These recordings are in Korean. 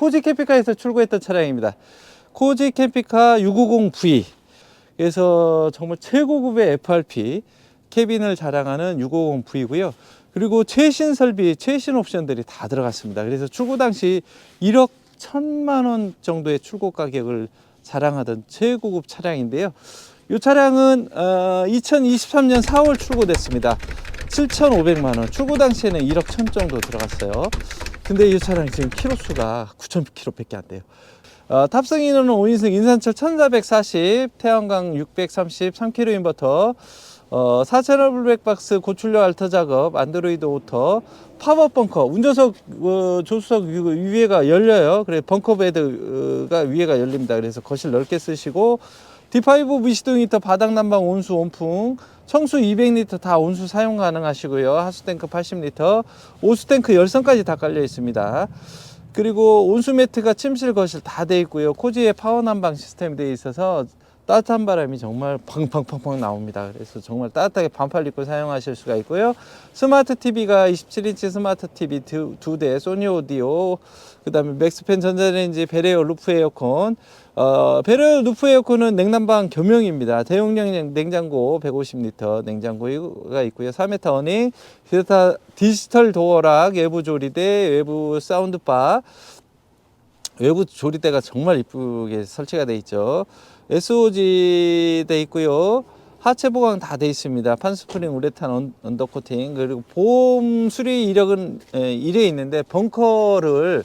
코지 캠핑카에서 출고했던 차량입니다. 코지 캠핑카 650V. 그래서 정말 최고급의 FRP 캐빈을 자랑하는 650V고요. 그리고 최신 설비, 최신 옵션들이 다 들어갔습니다. 그래서 출고 당시 1억 1천만 원 정도의 출고 가격을 자랑하던 최고급 차량인데요. 이 차량은 어, 2023년 4월 출고됐습니다. 7,500만 원. 출고 당시에는 1억 1천 정도 들어갔어요. 근데 이 차량 지금 키로수가 9,000km밖에 안 돼요. 어, 탑승 인원은 5인승 인산철 1440, 태양광 630, 3kg 인버터, 어, 4채널 블랙박스 고출력 알터 작업, 안드로이드 오토, 팝업 벙커, 운전석 어, 조수석 위- 위에가 열려요. 그래 벙커 베드가 위에가 열립니다. 그래서 거실 넓게 쓰시고 D5 미시동 히터 바닥 난방 온수 온풍 청수 200리터 다 온수 사용 가능하시고요. 하수 탱크 80리터, 오수 탱크 열선까지 다 깔려 있습니다. 그리고 온수 매트가 침실 거실 다 돼 있고요. 코지에 파워 난방 시스템 돼 있어서 따뜻한 바람이 정말 팡팡팡팡 나옵니다. 그래서 정말 따뜻하게 반팔 입고 사용하실 수가 있고요. 스마트 TV가 27인치 스마트 TV 두, 두 대, 소니 오디오, 그 다음에 맥스팬 전자레인지, 베레오 루프 에어컨. 어, 베레오 루프 에어컨은 냉난방 겸용입니다. 대용량 냉- 냉장고 150리터 냉장고가 있고요. 4m 어닝, 디지털 도어락, 외부 조리대, 외부 사운드바, 외부 조리대가 정말 이쁘게 설치가 돼 있죠. SOG 돼 있고요. 하체 보강 다 돼 있습니다. 판스프링 우레탄 언- 언더코팅 그리고 보험 수리 이력은 에, 이래 있는데 벙커를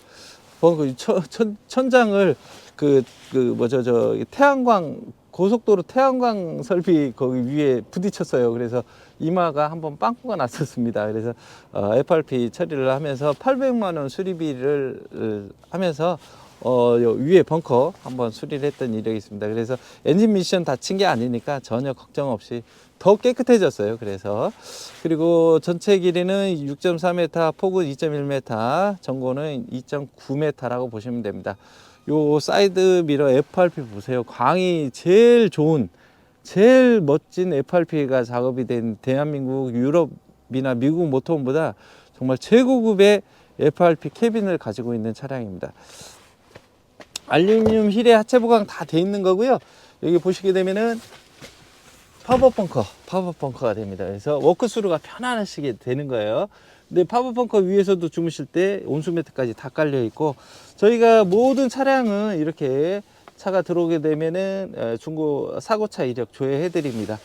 벙커 천, 천, 천장을 그 그 뭐죠 저 태양광 고속도로 태양광 설비 거기 위에 부딪혔어요. 그래서 이마가 한번 빵꾸가 났었습니다. 그래서 어, FRP 처리를 하면서 800만 원 수리비를 어, 하면서 어, 요 위에 벙커 한번 수리를 했던 이력이 있습니다. 그래서 엔진 미션 다친 게 아니니까 전혀 걱정 없이 더 깨끗해졌어요. 그래서 그리고 전체 길이는 6.4m, 폭은 2.1m, 전고는 2.9m라고 보시면 됩니다. 요 사이드 미러 FRP 보세요. 광이 제일 좋은, 제일 멋진 FRP가 작업이 된 대한민국, 유럽이나 미국 모터홈보다 정말 최고급의 FRP 캐빈을 가지고 있는 차량입니다. 알루미늄 힐에 하체 보강 다 돼 있는 거고요. 여기 보시게 되면은 팝업 벙커, 팝업 벙커가 됩니다. 그래서 워크스루가 편안하시게 되는 거예요. 근데 팝업 벙커 위에서도 주무실 때 온수 매트까지 다 깔려 있고 저희가 모든 차량은 이렇게 차가 들어오게 되면은 어, 중고 사고차 이력 조회해 드립니다.